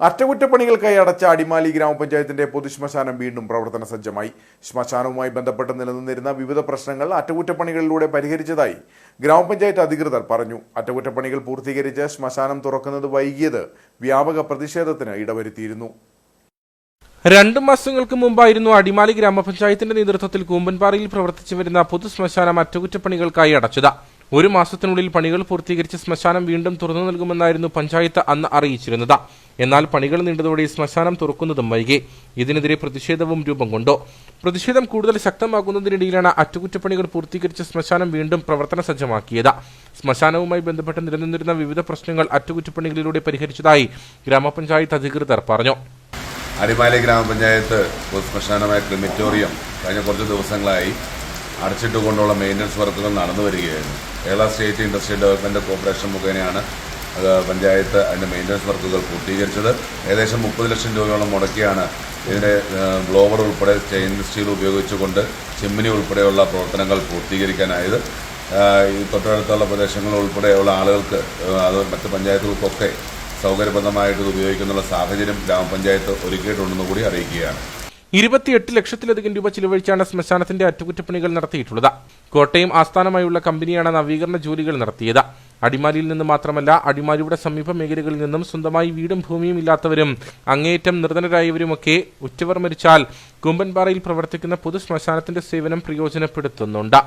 അറ്റകുറ്റപ്പണികൾക്കായി അടച്ച അടിമാലി ഗ്രാമപഞ്ചായത്തിന്റെ പൊതുശ്മശാനം വീണ്ടും പ്രവർത്തന സജ്ജമായി. ശ്മശാനവുമായി ബന്ധപ്പെട്ട് നിലനിന്നിരുന്ന വിവിധ പ്രശ്നങ്ങൾ അറ്റകുറ്റപ്പണികളിലൂടെ പരിഹരിച്ചതായി ഗ്രാമപഞ്ചായത്ത് അധികൃതർ പറഞ്ഞു. അറ്റകുറ്റപ്പണികൾ പൂർത്തീകരിച്ച് ശ്മശാനം തുറക്കുന്നത് വൈകിയത് വ്യാപക പ്രതിഷേധത്തിന് ഇടവരുത്തിയിരുന്നു. രണ്ടു മാസങ്ങൾക്ക് മുമ്പായിരുന്നു അടിമാലി ഗ്രാമപഞ്ചായത്തിന്റെ നേതൃത്വത്തിൽ കൂമ്പൻപാറയിൽ പ്രവർത്തിച്ചു വരുന്ന പൊതുശ്മശാനം അറ്റകുറ്റപ്പണികൾക്കായി അടച്ചത്. ഒരു മാസത്തിനുള്ളിൽ പണികൾ പൂർത്തീകരിച്ച് ശ്മശാനം വീണ്ടും തുറന്നു നൽകുമെന്നായിരുന്നു പഞ്ചായത്ത് അന്ന് അറിയിച്ചിരുന്നത്. എന്നാൽ പണികൾ നീണ്ടതോടെ ശ്മശാനം തുറക്കുന്നതും വൈകി. ഇതിനെതിരെ പ്രതിഷേധവും രൂപം കൊണ്ടു? പ്രതിഷേധം കൂടുതൽ ശക്തമാകുന്നതിനിടയിലാണ് അറ്റകുറ്റപ്പണികൾ പൂർത്തീകരിച്ച് ശ്മശാനം വീണ്ടും പ്രവർത്തന സജ്ജമാക്കിയത്. ശ്മശാനവുമായി ബന്ധപ്പെട്ട് നിലനിന്നിരുന്ന വിവിധ പ്രശ്നങ്ങൾ അറ്റകുറ്റപ്പണികളിലൂടെ പരിഹരിച്ചതായി ഗ്രാമപഞ്ചായത്ത് അധികൃതർ പറഞ്ഞു. അടിമാലി ഗ്രാമപഞ്ചായത്ത് ശ്മശാനമായ ക്രിമിറ്റോറിയം കഴിഞ്ഞ കുറച്ച് ദിവസങ്ങളായി അടച്ചിട്ടുകൊണ്ടുള്ള മെയിന്റനൻസ് വർക്കുകൾ നടന്നു വരികയായിരുന്നു. Kerala state industrial development corporation മുഖേനയാണ് പഞ്ചായത്ത് അതിന്റെ മെയിന്റനൻസ് വർക്കുകൾ പൂർത്തീകരിച്ചത്. ഏകദേശം മുപ്പത് ലക്ഷം രൂപയോളം മുടക്കിയാണ് ഇതിന്റെ ബ്ലോവർ ഉൾപ്പെടെ ചെയിൻ സ്റ്റീൽ ഉപയോഗിച്ചുകൊണ്ട് ചിമ്മിനി ഉൾപ്പെടെയുള്ള പ്രവർത്തനങ്ങൾ പൂർത്തീകരിക്കാനായത്. ഈ തൊട്ടടുത്തുള്ള പ്രദേശങ്ങൾ ഉൾപ്പെടെയുള്ള ആളുകൾക്ക് അത് മറ്റ് പഞ്ചായത്തുകൾക്കൊക്കെ സൗകര്യപ്രദമായിട്ട് ഉപയോഗിക്കുന്നുള്ള സാഹചര്യം ഗ്രാമപഞ്ചായത്ത് ഒരുക്കിയിട്ടുണ്ടെന്ന് കൂടി അറിയിക്കുകയാണ്. ഇരുപത്തിയെട്ട് ലക്ഷത്തിലധികം രൂപ ചിലവഴിച്ചാണ് ശ്മശാനത്തിന്റെ അറ്റകുറ്റപ്പണികൾ നടത്തിയിട്ടുള്ളത്. കോട്ടയം ആസ്ഥാനമായുള്ള കമ്പനിയാണ് നവീകരണ ജോലികൾ നടത്തിയത്. അടിമാലിയിൽ നിന്ന് മാത്രമല്ല അടിമാലിയുടെ സമീപ മേഖലകളിൽ നിന്നും സ്വന്തമായി വീടും ഭൂമിയും ഇല്ലാത്തവരും അങ്ങേയറ്റം നിർധനരായവരുമൊക്കെ ഉറ്റവർ മരിച്ചാൽ കുമ്പൻപാറയിൽ പ്രവർത്തിക്കുന്ന പൊതു ശ്മശാനത്തിന്റെ സേവനം പ്രയോജനപ്പെടുത്തുന്നുണ്ട്.